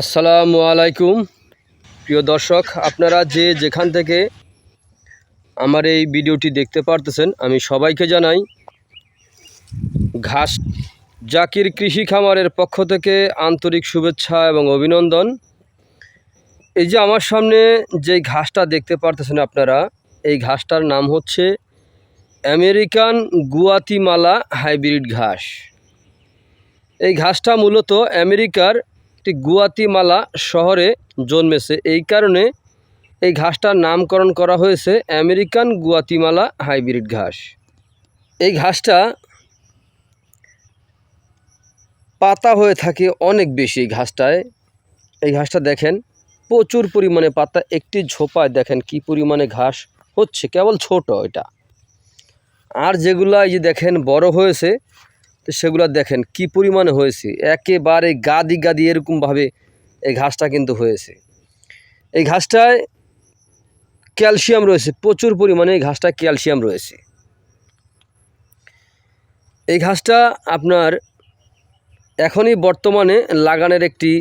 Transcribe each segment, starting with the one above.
আসসালামু আলাইকুম। প্রিয় দর্শক, আপনারা যে যেখান থেকে আমার এই ভিডিওটি দেখতে পারতেছেন, আমি সবাইকে জানাই, ঘাস জাকির কৃষি খামারের পক্ষ থেকে আন্তরিক শুভেচ্ছা এবং অভিনন্দন। এই যে আমার সামনে যে ঘাসটা দেখতে পারতেছেন আপনারা, এই ঘাসটার নাম হচ্ছে আমেরিকান গুয়াতিমালা হাইব্রিড ঘাস। এই ঘাসটা মূলত আমেরিকার একটি গুয়াতিমালা শহরে জন্মেছে। এই কারণে এই ঘাসটার নামকরণ করা হয়েছে আমেরিকান গুয়াতিমালা হাইব্রিড ঘাস। এই ঘাসটা পাতা হয়ে থাকে অনেক বেশি ঘাসটায়। এই ঘাসটা দেখেন, প্রচুর পরিমাণে পাতা, একটি ঝোপায় দেখেন কি পরিমাণে ঘাস হচ্ছে, কেবল ছোট এটা। আর যেগুলা এই যে দেখেন বড় হয়েছে তো সেগুলো দেখেন কি পরিমাণে হয়েছে। একেবারে গাদি গাদি এরকমভাবে এই ঘাসটা কিন্তু হয়েছে। এই ঘাসটায় ক্যালসিয়াম রয়েছে, প্রচুর পরিমাণে এই ঘাসটায় ক্যালসিয়াম রয়েছে। এই ঘাসটা আপনার এখনই বর্তমানে লাগানের একটি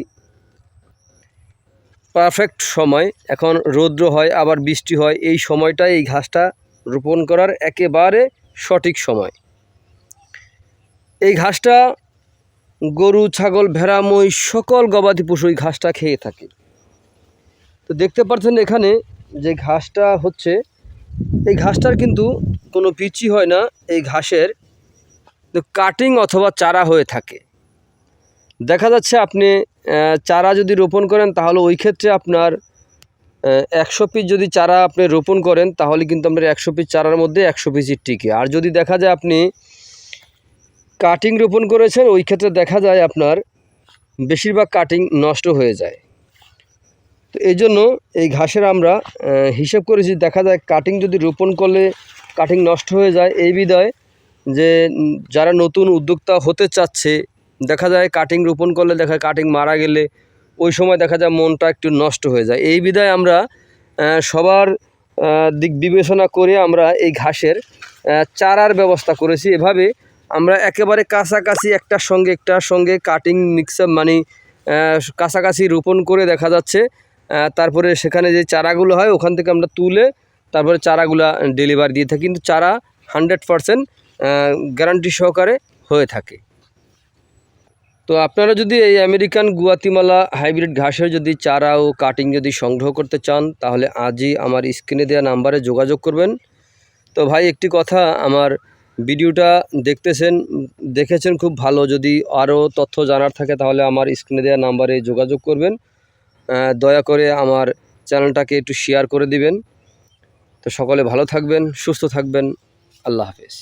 পারফেক্ট সময়। এখন রৌদ্র হয়, আবার বৃষ্টি হয়, এই সময়টাই এই ঘাসটা রোপণ করার একেবারে সঠিক সময়। এই ঘাসটা গরু, ছাগল, ভেড়া, মই, সকল গবাদি পশু এই ঘাসটা খেয়ে থাকে। তো দেখতে পাচ্ছেন এখানে যে ঘাসটা হচ্ছে, এই ঘাসটার কিন্তু কোনো পিচি হয় না, এই ঘাসের কাটিং অথবা চারা হয়ে থাকে। দেখা যাচ্ছে আপনি চারা যদি রোপণ করেন তাহলে ওই ক্ষেত্রে আপনার একশো পিস যদি চারা আপনি রোপণ করেন তাহলে কিন্তু আপনার একশো পিস চারার মধ্যে একশো পিসই টিকে। আর যদি দেখা যায় আপনি কাটিং রোপণ করেছেন, ওই ক্ষেত্রে দেখা যায় আপনার বেশিরভাগ কাটিং নষ্ট হয়ে যায়। তো এই জন্য এই ঘাসের আমরা হিসেব করেছি দেখা যায় কাটিং যদি রোপণ করলে কাটিং নষ্ট হয়ে যায়, এই বিধায় যে যারা নতুন উদ্যোক্তা হতে চাচ্ছে, দেখা যায় কাটিং রোপণ করলে দেখা কাটিং মারা গেলে ওই সময় দেখা যায় মনটা একটু নষ্ট হয়ে যায়। এই বিধায় আমরা সবার দিক বিবেচনা করে আমরা এই ঘাসের চারার ব্যবস্থা করেছি। এভাবে আমরা একেবারে কাছাকাছি একটার সঙ্গে একটার সঙ্গে কাটিং মিক্সার মানে কাছাকাছি রোপণ করে দেখা যাচ্ছে। তারপরে সেখানে যে চারাগুলো হয়, ওখান থেকে আমরা তুলে তারপরে চারাগুলা ডেলিভারি দিয়ে থাকি। কিন্তু চারা হান্ড্রেড পারসেন্ট গ্যারান্টি সহকারে হয়ে থাকে। তো আপনারা যদি এই আমেরিকান গুয়াতিমালা হাইব্রিড ঘাসের যদি চারা ও কাটিং যদি সংগ্রহ করতে চান, তাহলে আজই আমার স্ক্রিনে দেওয়া নাম্বারে যোগাযোগ করবেন। তো ভাই, একটি কথা আমার ভিডিওটা দেখতেছেন, দেখেছেন খুব ভালো। যদি আরও তথ্য জানার থাকে তাহলে আমার স্ক্রিনে দেওয়া নাম্বারে যোগাযোগ করবেন। দয়া করে আমার চ্যানেলটাকে একটু শেয়ার করে দিবেন। তো সকলে ভালো থাকবেন, সুস্থ থাকবেন। আল্লাহ হাফেজ।